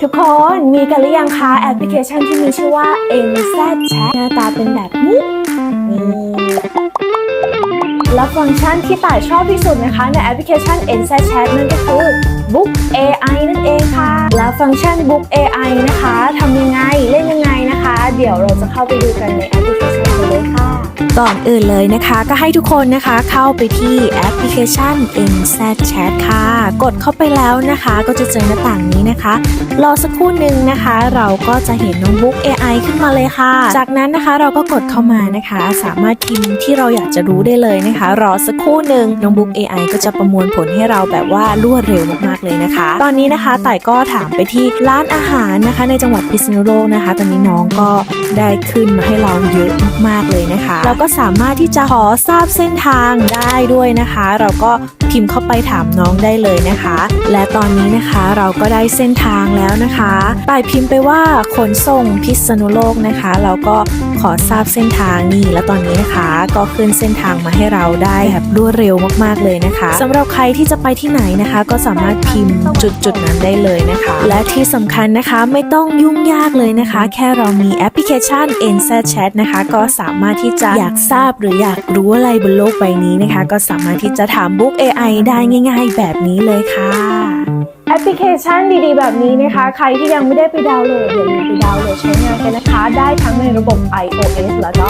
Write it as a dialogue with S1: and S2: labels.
S1: ทุกคนมีกันหรือยังคะแอปพลิเคชันที่มีชื่อว่า NZ Chat หน้าตาเป็นแบบนี้นี่และฟังก์ชันที่ต่ายชอบที่สุดนะคะ ในแอปพลิเคชัน NZ Chat นั่นก็คือ Book AI นั่นเองค่ะ และฟังก์ชัน Book AI นะคะทำยังไงเล่นยังไงนะคะ เดี๋ยวเราจะเข้าไปดูกันในแอปพลิเคชันกันเลยค่ะก่อนอื่นเลยนะคะ ก็ให้ทุกคนนะคะเข้าไปที่แอปพลิเคชัน NZ Chat ค่ะ กดเข้าไปแล้วนะคะ ก็จะเจอหน้าต่างนี้นะคะ รอสักครู่หนึ่งนะคะ เราก็จะเห็นน้องบุ๊ก AI ขึ้นมาเลยค่ะ จากนั้นนะคะเราก็กดเข้ามานะคะ สามารถพิมพ์ที่เราอยากจะรู้ได้เลยนะคะ รอสักครู่หนึ่งน้องบุ๊ก AI ก็จะประมวลผลให้เราแบบว่ารวดเร็วมากๆเลยนะคะ ตอนนี้นะคะต่ก็ถามไปที่ร้านอาหารนะคะ ในจังหวัดพิษณุโลกนะคะ ตอนนี้น้องก็ได้ขึ้นมาให้เราเยอะมากๆเลยนะคะแล้วก็สามารถที่จะขอทราบเส้นทางได้ด้วยนะคะ เราก็พิมพ์เข้าไปถามน้องได้เลยนะคะ และตอนนี้นะคะเราก็ได้เส้นทางแล้วนะคะ ไปพิมพ์ไปว่าขนส่งพิษณุโลกนะคะ เราก็ ขอทราบเส้นทางนี่และตอนนี้นะคะ ก็ขึ้นเส้นทางมาให้เราได้แบบรวดเร็วมากๆเลยนะคะสำหรับใครที่จะไปที่ไหนนะคะ ก็สามารถพิมพ์จุดจุดนั้นได้เลยนะคะ และที่สำคัญนะคะไม่ต้องยุ่งยากเลยนะคะ แค่เรามีแอปพลิเคชัน NZ Chat นะคะ ก็สามารถที่จะอยากทราบหรืออยากรู้อะไรบนโลกใบนี้นะคะ ก็สามารถที่จะถามบุ๊ก AI ได้ง่าย ๆ แบบนี้เลยค่ะ แอปพลิเคชันดีๆ แบบนี้นะคะ ใครที่ยังไม่ได้ไปดาวน์โหลดอย่าลืมไปดาวน์โหลดใช้งานกันนะคะ ได้ทั้งในระบบ iOS แล้วก็